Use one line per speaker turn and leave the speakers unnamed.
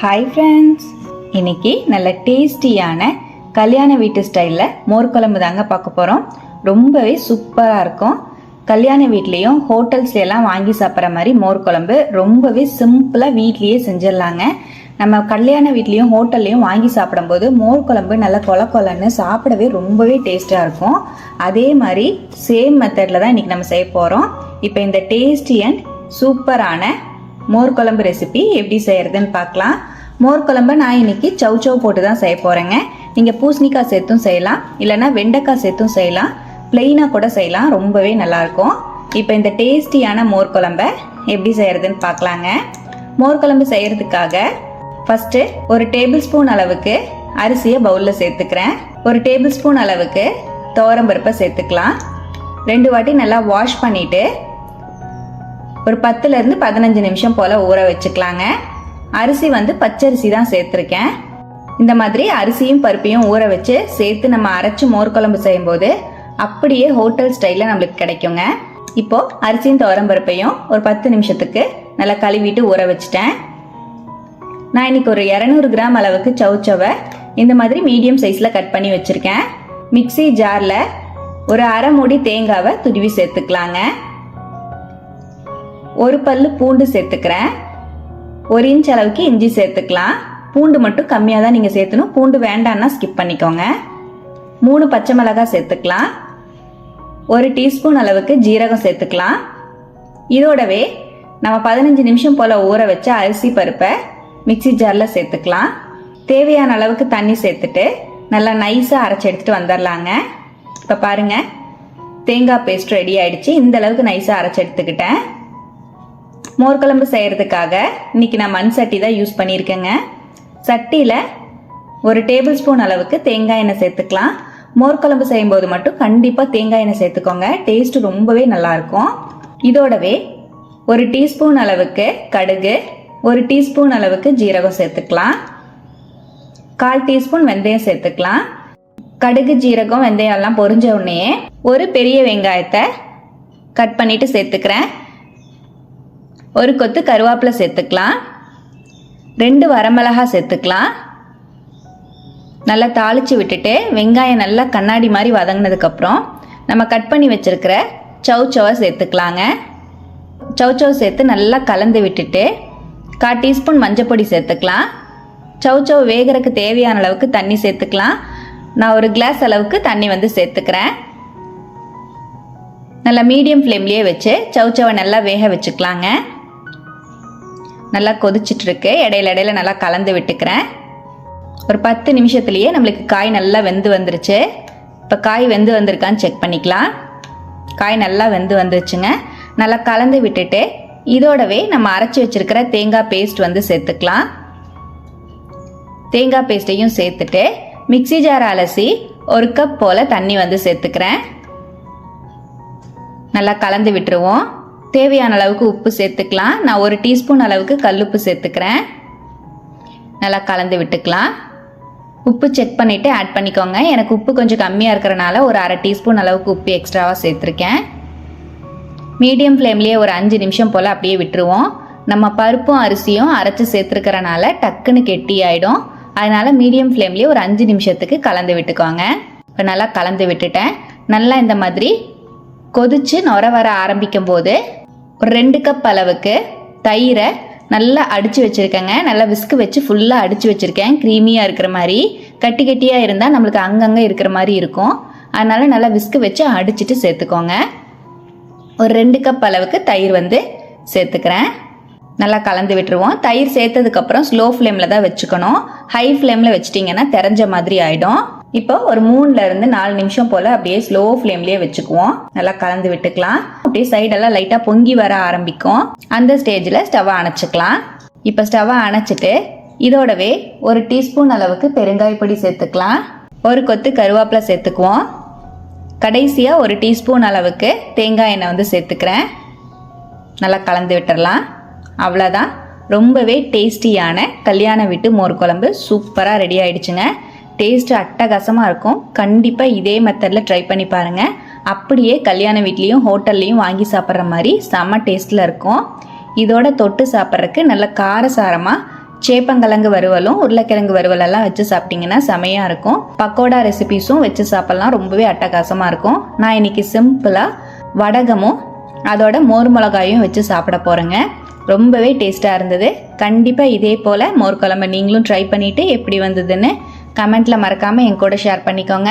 Hi friends இன்னைக்கு நல்ல டேஸ்டியான கல்யாண வீட்டு ஸ்டைலில் மோர் குழம்பு தாங்க பார்க்க போகிறோம் ரொம்பவே சூப்பராக இருக்கும். கல்யாண வீட்லேயும் ஹோட்டல்ஸ்லாம் வாங்கி சாப்பிட்ற மாதிரி மோர் குழம்பு ரொம்பவே சிம்பிளாக வீட்லேயே செஞ்சிடலாங்க. நம்ம கல்யாண வீட்லேயும் ஹோட்டல்லையும் வாங்கி சாப்பிடும்போது மோர் குழம்பு நல்லா கொல கொலன்னு சாப்பிடவே ரொம்பவே டேஸ்ட்டாக இருக்கும். அதே மாதிரி சேம் மெத்தடில் தான் இன்றைக்கி நம்ம செய்ய போகிறோம் இப்போ இந்த டேஸ்டி அண்ட் சூப்பரான மோர் குழம்பு ரெசிபி எப்படி செய்கிறதுன்னு பார்க்கலாம். மோர் குழம்பு நான் இன்னைக்கு சவ் சவ் போட்டு தான் செய்ய போகிறேங்க நீங்கள் பூசணிக்காய் சேர்த்தும் செய்யலாம். இல்லைன்னா வெண்டைக்காய் சேர்த்தும் செய்யலாம். பிளெயினாக கூட செய்யலாம். ரொம்பவே நல்லாயிருக்கும் இப்போ இந்த டேஸ்டியான மோர் குழம்பை எப்படி செய்கிறதுன்னு பார்க்கலாங்க. மோர் குழம்பு செய்கிறதுக்காக ஃபஸ்ட்டு ஒரு டேபிள் ஸ்பூன் அளவுக்கு அரிசியை பவுலில் சேர்த்துக்கிறேன். ஒரு டேபிள் ஸ்பூன் அளவுக்கு துவரம்பருப்பை சேர்த்துக்கலாம். ரெண்டு வாட்டி நல்லா வாஷ் பண்ணிவிட்டு ஒரு பத்துலேருந்து பதினஞ்சு நிமிஷம் போல் ஊற வச்சுக்கலாங்க. அரிசி வந்து பச்சரிசி தான் சேர்த்துருக்கேன். இந்த மாதிரி அரிசியும் பருப்பையும் ஊற வச்சு சேர்த்து நம்ம அரைச்சி மோர் குழம்பு செய்யும்போது அப்படியே ஹோட்டல் ஸ்டைலில் நம்மளுக்கு கிடைக்குங்க. இப்போ அரிசியும் துவரம்பருப்பையும் ஒரு பத்து நிமிஷத்துக்கு நல்லா கழுவிட்டு ஊற வச்சுட்டேன். நான் இன்னைக்கு ஒரு இரநூறு கிராம் அளவுக்கு சவுச்சவை இந்த மாதிரி மீடியம் சைஸில் கட் பண்ணி வச்சுருக்கேன். மிக்ஸி ஜாரில் ஒரு அரை மூடி தேங்காவை துருவி சேர்த்துக்கலாங்க. ஒரு பல்லு பூண்டு சேர்த்துக்கிறேன். ஒரு இன்ச் அளவுக்கு இஞ்சி சேர்த்துக்கலாம். பூண்டு மட்டும் கம்மியாக தான் நீங்கள் சேர்த்தணும். பூண்டு வேண்டான்னா ஸ்கிப் பண்ணிக்கோங்க. மூணு பச்சை மிளகாய் சேர்த்துக்கலாம். ஒரு டீஸ்பூன் அளவுக்கு ஜீரகம் சேர்த்துக்கலாம். இதோடவே நம்ம பதினஞ்சு நிமிஷம் போல் ஊற வச்ச அரிசி பருப்பை மிக்ஸி ஜாரில் சேர்த்துக்கலாம். தேவையான அளவுக்கு தண்ணி சேர்த்துட்டு நல்லா நைஸாக அரைச்சி எடுத்துகிட்டு வந்துடலாங்க. இப்போ பாருங்கள் தேங்காய் பேஸ்ட் ரெடி ஆயிடுச்சு. இந்த அளவுக்கு நைஸாக அரைச்சி எடுத்துக்கிட்டேன். மோர் குழம்பு செய்கிறதுக்காக இன்னைக்கு நான் மண் சட்டி தான் யூஸ் பண்ணியிருக்கேங்க. சட்டியில் ஒரு டேபிள் ஸ்பூன் அளவுக்கு தேங்காய் எண்ணெய் சேர்த்துக்கலாம். மோர் குழம்பு செய்யும்போது மட்டும் கண்டிப்பாக தேங்காய் எண்ணெய் சேர்த்துக்கோங்க. டேஸ்ட் ரொம்பவே நல்லாயிருக்கும் இதோடவே ஒரு டீஸ்பூன் அளவுக்கு கடுகு ஒரு டீஸ்பூன் அளவுக்கு ஜீரகம் சேர்த்துக்கலாம். கால் டீஸ்பூன் வெந்தயம் சேர்த்துக்கலாம். கடுகு ஜீரகம் வெந்தயம் எல்லாம் பொரிஞ்ச உடனே ஒரு பெரிய வெங்காயத்தை கட் பண்ணிட்டு சேர்த்துக்கிறேன். ஒரு கொத்து கருவேப்பிலை சேர்த்துக்கலாம். ரெண்டு வரமிளகா சேர்த்துக்கலாம். நல்லா தாளித்து விட்டுட்டு வெங்காயம் நல்லா கண்ணாடி மாதிரி வதங்கினதுக்கப்புறம் நம்ம கட் பண்ணி வச்சுருக்கிற சவுச்சவை சேர்த்துக்கலாங்க. சவுச்சவ் சேர்த்து நல்லா கலந்து விட்டுட்டு கால் டீஸ்பூன் மஞ்சப்பொடி சேர்த்துக்கலாம். சவுச்சவ் வேகிறதுக்கு தேவையான அளவுக்கு தண்ணி சேர்த்துக்கலாம். நான் ஒரு கிளாஸ் அளவுக்கு தண்ணி வந்து சேர்த்துக்கிறேன். நல்லா மீடியம் ஃப்ளேம்லேயே வச்சு சவுச்சவை நல்லா வேக வச்சுக்கலாங்க. நல்லா கொதிச்சிட்டு இருக்கு இடையில இடையில நல்லா கலந்து விட்டுக்கிறேன். ஒரு பத்து நிமிஷத்துலேயே நம்மளுக்கு காய் நல்லா வெந்து வந்துருச்சு. இப்போ காய் வெந்து வந்திருக்கான்னு செக் பண்ணிக்கலாம். காய் நல்லா வெந்து வந்துருச்சுங்க. நல்லா கலந்து விட்டுட்டு இதோடவே நம்ம அரைச்சி வச்சிருக்கிற தேங்காய் பேஸ்ட் வந்து சேர்த்துக்கலாம். தேங்காய் பேஸ்ட்டையும் சேர்த்துட்டு மிக்ஸி ஜார் அலசி ஒரு கப் போல் தண்ணி வந்து சேர்த்துக்கிறேன். நல்லா கலந்து விட்டுருவோம். தேவையான அளவுக்கு உப்பு சேர்த்துக்கலாம். நான் ஒரு டீஸ்பூன் அளவுக்கு கல்லுப்பு சேர்த்துக்கிறேன். நல்லா கலந்து விட்டுக்கலாம். உப்பு செக் பண்ணிவிட்டு ஆட் பண்ணிக்கோங்க. எனக்கு உப்பு கொஞ்சம் கம்மியாக இருக்கிறனால ஒரு அரை டீஸ்பூன் அளவுக்கு உப்பு எக்ஸ்ட்ராவாக சேர்த்துருக்கேன். மீடியம் ஃப்ளேம்லேயே ஒரு அஞ்சு நிமிஷம் போல் அப்படியே விட்டுருவோம். நம்ம பருப்பும் அரிசியும் அரைச்சி சேர்த்துருக்கிறனால டக்குன்னு கெட்டி ஆகிடும் அதனால் மீடியம் ஃப்ளேம்லேயே ஒரு அஞ்சு நிமிஷத்துக்கு கலந்து விட்டுக்கோங்க. இப்போ நல்லா கலந்து விட்டுட்டேன். நல்லா இந்த மாதிரி கொதிச்சு நுர வர ஆரம்பிக்கும் போது ஒரு ரெண்டு கப் அளவுக்கு தயிரை நல்லா அடித்து வச்சுருக்கேங்க. நல்லா விஸ்கு வச்சு ஃபுல்லாக அடித்து வச்சுருக்கேன். க்ரீமியாக இருக்கிற மாதிரி. கட்டி கட்டியாக இருந்தால் நம்மளுக்கு அங்கங்கே இருக்கிற மாதிரி இருக்கும். அதனால் நல்லா விஸ்கு வச்சு அடிச்சிட்டு சேர்த்துக்கோங்க. ஒரு ரெண்டு கப் அளவுக்கு தயிர் வந்து சேர்த்துக்கிறேன். நல்லா கலந்து விட்டுருவோம். தயிர் சேர்த்ததுக்கப்புறம் ஸ்லோ ஃப்ளேமில் தான் வச்சுக்கணும். ஹை ஃப்ளேமில் வச்சிட்டிங்கன்னா தெரிஞ்ச மாதிரி ஆகிடும் இப்போ ஒரு மூணுலேருந்து நாலு நிமிஷம் போல் அப்படியே ஸ்லோ ஃப்ளேம்லேயே வச்சுக்குவோம். நல்லா கலந்து விட்டுக்கலாம். அப்படியே சைடெல்லாம் லைட்டாக பொங்கி வர ஆரம்பிக்கும். அந்த ஸ்டேஜில் ஸ்டவ்வை அணைச்சிக்கலாம். இப்போ ஸ்டவ்வை அணைச்சிட்டு இதோடவே ஒரு டீஸ்பூன் அளவுக்கு பெருங்காயப்பொடி சேர்த்துக்கலாம். ஒரு கொத்து கருவேப்பிலை சேர்த்துக்குவோம். கடைசியாக ஒரு டீஸ்பூன் அளவுக்கு தேங்காய் எண்ணெய் வந்து சேர்த்துக்கிறேன். நல்லா கலந்து விட்டுறலாம். அவ்வளோதான் ரொம்பவே டேஸ்டியான கல்யாண வீட்டு மோர் குழம்பு சூப்பராக ரெடி ஆயிடுச்சுங்க. டேஸ்ட் அட்டகாசமாக இருக்கும். கண்டிப்பாக இதே மெத்தடில் ட்ரை பண்ணி பாருங்கள் அப்படியே கல்யாண வீட்லேயும் ஹோட்டல்லையும் வாங்கி சாப்பிட்ற மாதிரி செம்ம டேஸ்ட்டில் இருக்கும். இதோட தொட்டு சாப்பிட்றதுக்கு நல்ல காரசாரமாக சேப்பங்கிழங்கு வறுவலும் உருளைக்கிழங்கு வறுவலெல்லாம் வச்சு சாப்பிட்டிங்கன்னா செமையாக இருக்கும். பக்கோடா ரெசிபீஸும் வச்சு சாப்பிட்லாம். ரொம்பவே அட்டகாசமாக இருக்கும். நான் இன்னைக்கு சிம்பிளாக வடகமும் அதோட மோர் மிளகாயும் வச்சு சாப்பிட போகிறேங்க ரொம்பவே டேஸ்ட்டாக இருந்தது. கண்டிப்பாக இதே போல் மோர் குழம்பு நீங்களும் ட்ரை பண்ணிவிட்டு எப்படி வந்ததுன்னு கமெண்ட்டில் மறக்காமல் என் கூட ஷேர் பண்ணிக்கோங்க.